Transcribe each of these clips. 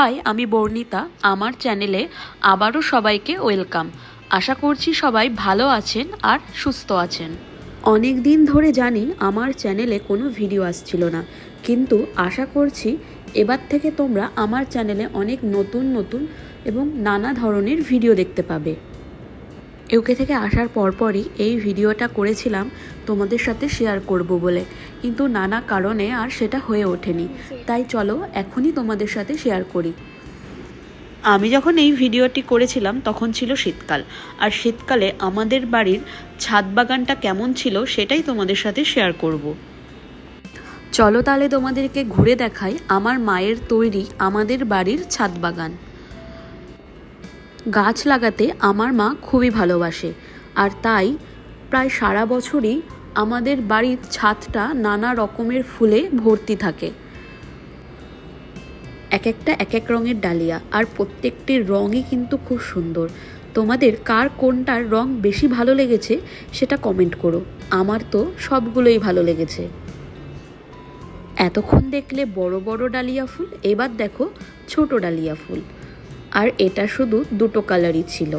High, আমি বর্ণিতা। আমার চ্যানেলে আবারও সবাইকে ওয়েলকাম। আশা করছি সবাই ভালো আছেন আর সুস্থ আছেন। অনেক দিন ধরে জানি আমার চ্যানেলে কোনো ভিডিও আসছিল না, কিন্তু আশা করছি এবার থেকে তোমরা আমার চ্যানেলে অনেক নতুন নতুন এবং নানা ধরনের ভিডিও দেখতে পাবে। ইউকে থেকে আসার পরপরই এই ভিডিওটা করেছিলাম তোমাদের সাথে শেয়ার করব বলে। কিন্তু নানা কারণে আর সেটা হয়ে ওঠেনি। তাই চলো এখনই তোমাদের সাথে শেয়ার করি। আমি যখন এই ভিডিওটি করেছিলাম, তখন ছিল শীতকাল। আর শীতকালে আমাদের বাড়ির ছাদ বাগানটা কেমন ছিল সেটাই তোমাদের সাথে শেয়ার করব। চলো তাহলে তোমাদেরকে ঘুরে দেখাই আমার মায়ের তৈরি আমাদের বাড়ির ছাদ বাগান। গাছ লাগাতে আমার মা খুবই ভালোবাসে। আর তাই প্রায় সারা বছরই আমাদের বাড়ির ছাদটা নানা রকমের ফুলে ভর্তি থাকে। এক একটা, এক এক রঙের ডালিয়া, আর প্রত্যেকটির রঙই কিন্তু খুব সুন্দর। তোমাদের কার কোনটার রং বেশি ভালো লেগেছে সেটা কমেন্ট করো। আমার তো সবগুলোই ভালো লেগেছে। এতক্ষণ দেখলে বড় বড় ডালিয়া ফুল, এবার দেখো ছোট ডালিয়া ফুল। আর এটা শুধু দুটো কালারই ছিল।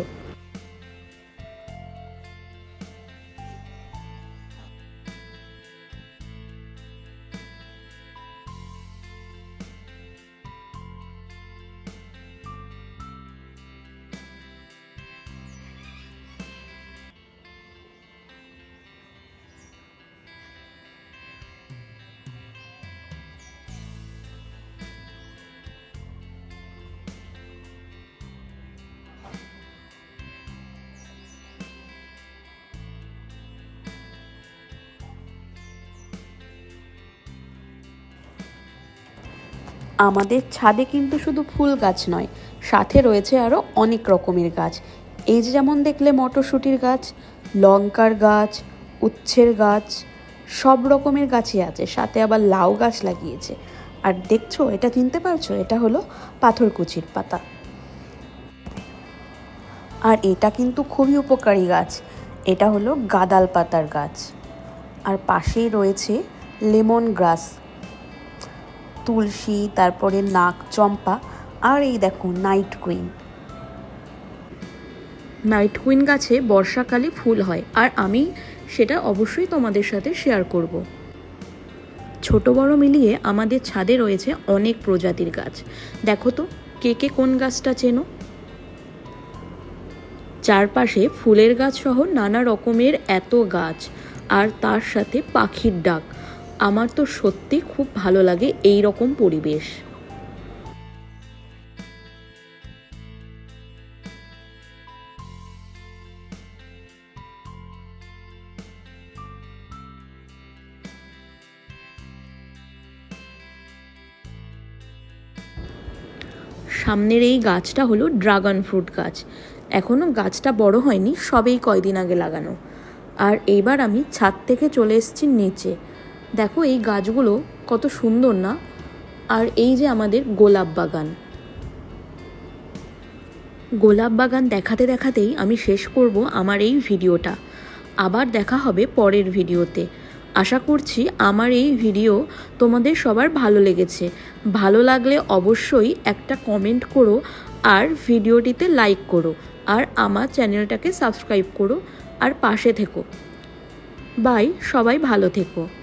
আমাদের ছাদে কিন্তু শুধু ফুল গাছ নয়, সাথে রয়েছে আরও অনেক রকমের গাছ। এই যে যেমন দেখলে মটরশুঁটির গাছ, লঙ্কার গাছ, উচ্ছের গাছ, সব রকমের গাছই আছে, সাথে আবার লাউ গাছ লাগিয়েছে। আর দেখছ, এটা চিনতে পারছ? এটা হলো পাথরকুচির পাতা। আর এটা কিন্তু খুবই উপকারী গাছ। এটা হলো গাদাল পাতার গাছ। আর পাশেই রয়েছে লেমন গ্রাস। তুলসী, তারপরে নাক চম্পা, আর এই দেখো নাইট কুইন নাইট কুইন গাছে বর্ষাকালে ফুল হয়, আর আমি সেটা অবশ্যই তোমাদের সাথে শেয়ার করব। ছোট বড় মিলিয়ে আমাদের ছাদে রয়েছে অনেক প্রজাতির গাছ। দেখো তো, কে কে কোন গাছটা চেনো? চারপাশে ফুলের গাছ সহ নানা রকমের এত গাছ, আর তার সাথে পাখির ডাক। আমার তো সত্যি খুব ভালো লাগে এই রকম পরিবেশ। সামনের এই গাছটা হলো ড্রাগন ফ্রুট গাছ। এখনও গাছটা বড় হয়নি, সবেই কয়দিন আগে লাগানো। আর এইবার আমি ছাদ থেকে চলে এসেছি নিচে। দেখো এই গাছগুলো কত সুন্দর না? আর এই যে আমাদের গোলাপ বাগান। গোলাপ বাগান দেখাতে দেখাতেই আমি শেষ করব আমার এই ভিডিওটা। আবার দেখা হবে পরের ভিডিওতে। আশা করছি আমার এই ভিডিও তোমাদের সবার ভালো লেগেছে। ভালো লাগলে অবশ্যই একটা কমেন্ট করো আর ভিডিওটিতে লাইক করো আর আমার চ্যানেলটাকে সাবস্ক্রাইব করো আর পাশে থেকো। বাই, সবাই ভালো থেকো।